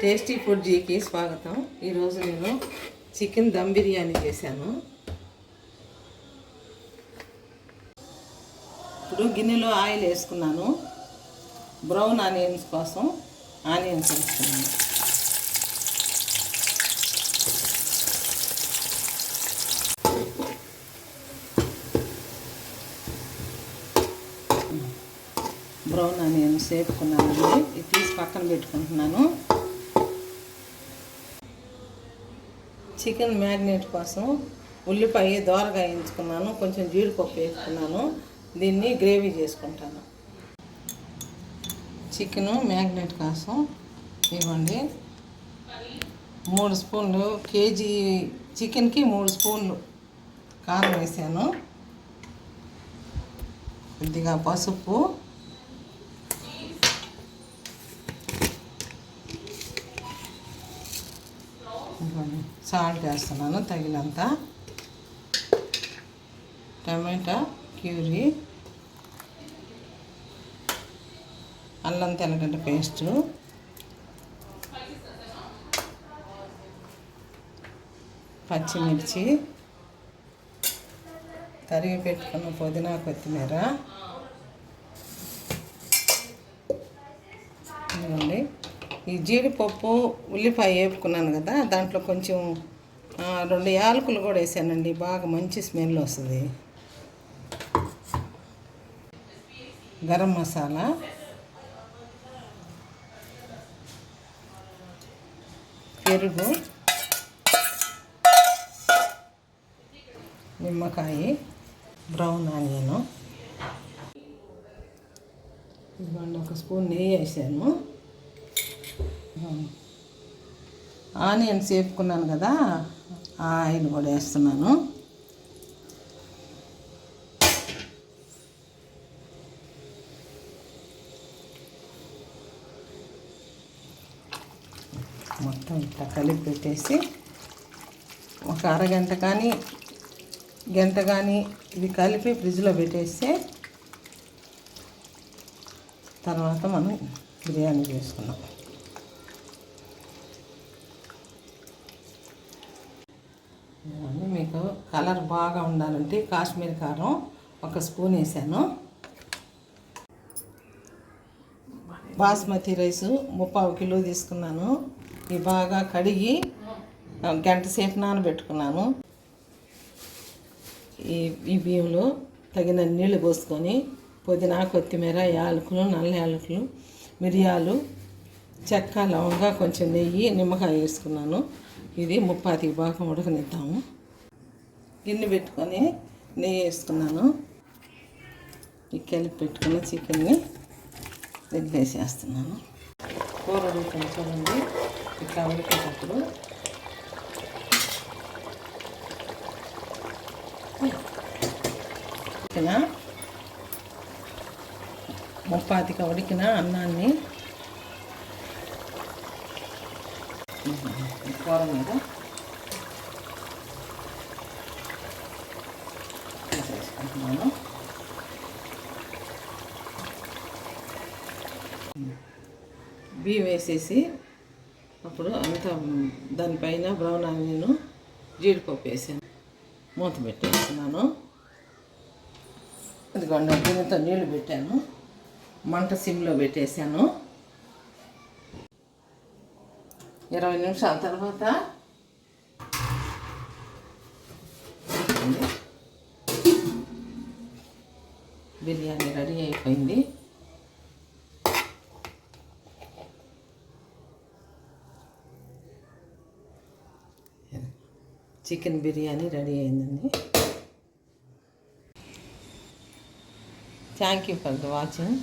Tasty food జీకి స్వాగతం. ఈరోజు నేను చికెన్ దమ్ బిర్యానీ చేశాను. ఇప్పుడు గిన్నెలో ఆయిల్ వేసుకున్నాను. బ్రౌన్ ఆనియన్స్ కోసం ఆనియన్స్ వేసుకున్నాను. బ్రౌన్ ఆనియన్స్ వేపుకున్నానండి. ఇది తీసి పక్కన పెట్టుకుంటున్నాను. చికెన్ మ్యారినేట్ కోసం ఉల్లిపాయ దోరగా వేయించుకున్నాను కొంచెం జీడిపప్పు వేసుకున్నాను దీన్ని గ్రేవీ చేసుకుంటాను. చికెను మ్యాగ్నెట్ కోసం ఇవ్వండి. మూడు స్పూన్లు కేజీ చికెన్కి మూడు స్పూన్లు కారం వేసాను. కొద్దిగా పసుపు ఇదిగోండి సాల్ట్ వేస్తున్నాను తగినంత. టమాటా క్యూరీ అల్లం తెల్లగడ్డ పేస్టు. పచ్చిమిర్చి. తరిగి పెట్టుకున్న పుదీనా కొత్తిమీర ఇదిగోండి ఈ జీడిపప్పు ఉల్లిపాయ వేపుకున్నాను కదా దాంట్లో కొంచెం రెండు యాలకులు కూడా వేసానండి. బాగా మంచి స్మెల్ వస్తుంది. గరం మసాలా. పెరుగు. నిమ్మకాయ. Brown onion. ఇదిగోండి ఒక స్పూన్ నెయ్యి వేసాను. ఆనియన్స్ వేపుకున్నాను కదా ఆ ఆయిల్ కూడా వేస్తున్నాను. మొత్తం ఇట్లా కలిపి పెట్టేసి ఒక అరగంట కానీ గంట కానీ ఇది కలిపి ఫ్రిడ్జ్లో పెట్టేస్తే తర్వాత మనం బిర్యానీ చేసుకున్నాం ఇదిగోండి మీకు కలర్ బాగా ఉండాలంటే కాశ్మీర్ కారం ఒక స్పూన్ వేసాను. బాస్మతి రైసు ముప్పావు కిలో తీసుకున్నాను. ఇవి బాగా కడిగి గంట సేపు నానబెట్టుకున్నాను. ఈ ఈ బియ్యంలో తగిన నీళ్ళు పోసుకొని పుదీనా కొత్తిమీర యాలకులు నల్ల యాలకులు మిరియాలు చెక్క లవంగా కొంచెం నెయ్యి నిమ్మకాయ వేసుకున్నాను. ఇది ముప్పాతికి బాగా ఉడకనిద్దాము. గిన్నె పెట్టుకొని నెయ్యి వేసుకున్నాను. ఈ కలిపి చికెన్ని వేసేస్తున్నాను కూర ఉడుకుతుంది చూడండి. ఇట్లా ఉడికేటప్పుడు ఉడికిన ముప్పాతిక ఉడికిన అన్నాన్ని కూర మీద వేసేసుకుంటున్నాను బియ్యం వేసేసి అప్పుడు అంతా దానిపైన బ్రౌన్ ఆనియన్ జీడిపప్పు వేసాను. మూత పెట్టేస్తున్నాను. ఇదిగోండి దీనితో నీళ్ళు పెట్టాను. మంట సిమ్లో పెట్టేశాను. ఇరవై నిమిషాల తర్వాత బిర్యానీ రెడీ అయిపోయింది. చికెన్ బిర్యానీ రెడీ అయిందండి. Thank you for the watching